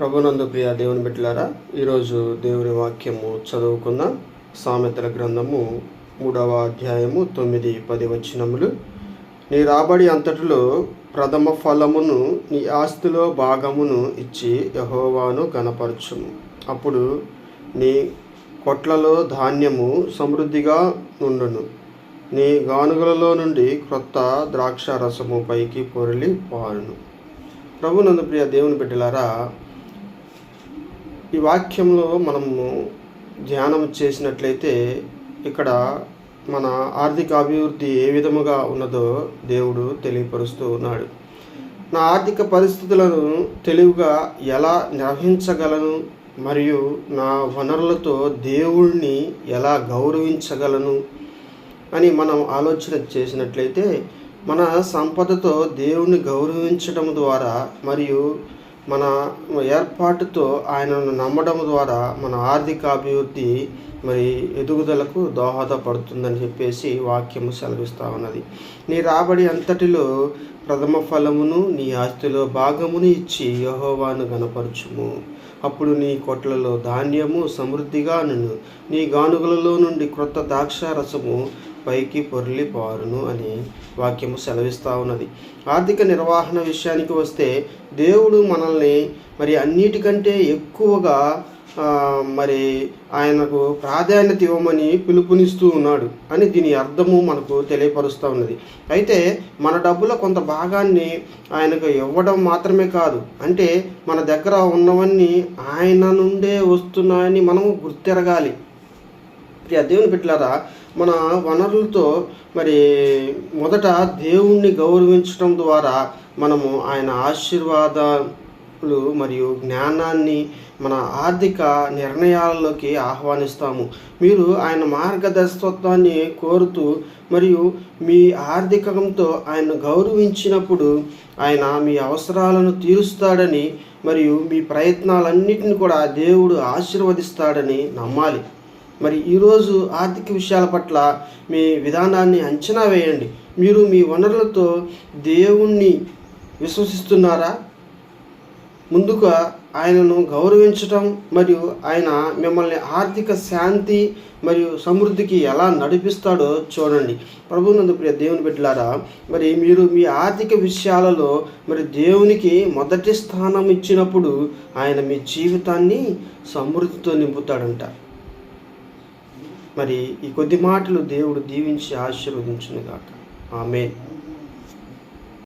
ప్రభునందు ప్రియ దేవుని బిడ్డలారా ఈరోజు దేవుని వాక్యము చదువుకుందాం. సామెతల గ్రంథము మూడవ అధ్యాయము తొమ్మిది పది వచనములు. నీ రాబడి అంతటిలో ప్రథమ ఫలమును నీ ఆస్తిలో భాగమును ఇచ్చి యహోవాను గనపరచుము అప్పుడు నీ కొట్లలో ధాన్యము సమృద్ధిగా ఉండును నీ గానుగలలో నుండి క్రొత్త ద్రాక్ష రసము పైకి పొరలి పారును. ప్రభునందు ప్రియ దేవుని బిడ్డలారా ఈ వాక్యంలో మనము ధ్యానం చేసినట్లయితే ఇక్కడ మన ఆర్థిక అభివృద్ధి ఏ విధముగా ఉన్నదో దేవుడు తెలియపరుస్తూ ఉన్నాడు. నా ఆర్థిక పరిస్థితులను తెలివిగా ఎలా నిర్వహించగలను మరియు నా వనరులతో దేవుణ్ణి ఎలా గౌరవించగలను అని మనం ఆలోచన చేసినట్లయితే మన సంపదతో దేవుణ్ణి గౌరవించడం ద్వారా మరియు మన ఏర్పాటుతో ఆయనను నమ్మడం ద్వారా మన ఆర్థిక అభివృద్ధి మరి ఎదుగుదలకు దోహదపడుతుందని చెప్పేసి వాక్యము సెలవిస్తూ ఉన్నది. నీ రాబడి అంతటిలో ప్రథమ ఫలమును నీ ఆస్తిలో భాగమును ఇచ్చి యహోవాను గనపరచుము అప్పుడు నీ కొట్లలో ధాన్యము సమృద్ధిగా నును నీ గానుగలలో నుండి క్రొత్త ద్రాక్ష రసము పైకి పొర్లి పారును అని వాక్యము సెలవిస్తూ ఉన్నది ఆర్థిక నిర్వహణ విషయానికి వస్తే దేవుడు మనల్ని మరి అన్నిటికంటే ఎక్కువగా మరి ఆయనకు ప్రాధాన్యత ఇవ్వమని పిలుపునిస్తూ ఉన్నాడు అని దీని అర్థము మనకు తెలియపరుస్తూ ఉన్నది అయితే మన డబ్బుల కొంత భాగాన్ని ఆయనకు ఇవ్వడం మాత్రమే కాదు. అంటే మన దగ్గర ఉన్నవన్నీ ఆయన నుండే వస్తున్నాయని మనము గుర్తెరగాలి. ప్రియ దేవుని పెట్టారా మన వనరులతో మరి మొదట దేవుణ్ణి గౌరవించడం ద్వారా మనము ఆయన ఆశీర్వాదాలు మరియు జ్ఞానాన్ని మన ఆర్థిక నిర్ణయాలలోకి ఆహ్వానిస్తాము. మీరు ఆయన మార్గదర్శకత్వాన్ని కోరుతూ మరియు మీ ఆర్థికంతో ఆయన గౌరవించినప్పుడు ఆయన మీ అవసరాలను తీరుస్తాడని మరియు మీ ప్రయత్నాలన్నింటిని కూడా దేవుడు ఆశీర్వదిస్తాడని నమ్మాలి. మరి ఈరోజు ఆర్థిక విషయాల పట్ల మీ విధానాన్ని అంచనా వేయండి. మీరు మీ వనరులతో దేవుణ్ణి విశ్వసిస్తున్నారా? ముందుగా ఆయనను గౌరవించటం మరియు ఆయన మిమ్మల్ని ఆర్థిక శాంతి మరియు సమృద్ధికి ఎలా నడిపిస్తాడో చూడండి. ప్రభునందు ప్రియ దేవుని బిడ్డలారా మరి మీరు మీ ఆర్థిక విషయాలలో మరి దేవునికి మొదటి స్థానం ఇచ్చినప్పుడు ఆయన మీ జీవితాన్ని సమృద్ధితో నింపుతాడంట. మరి ఈ కొద్ది మాటలు దేవుడు దీవించి ఆశీర్వదించునుగాక. ఆమె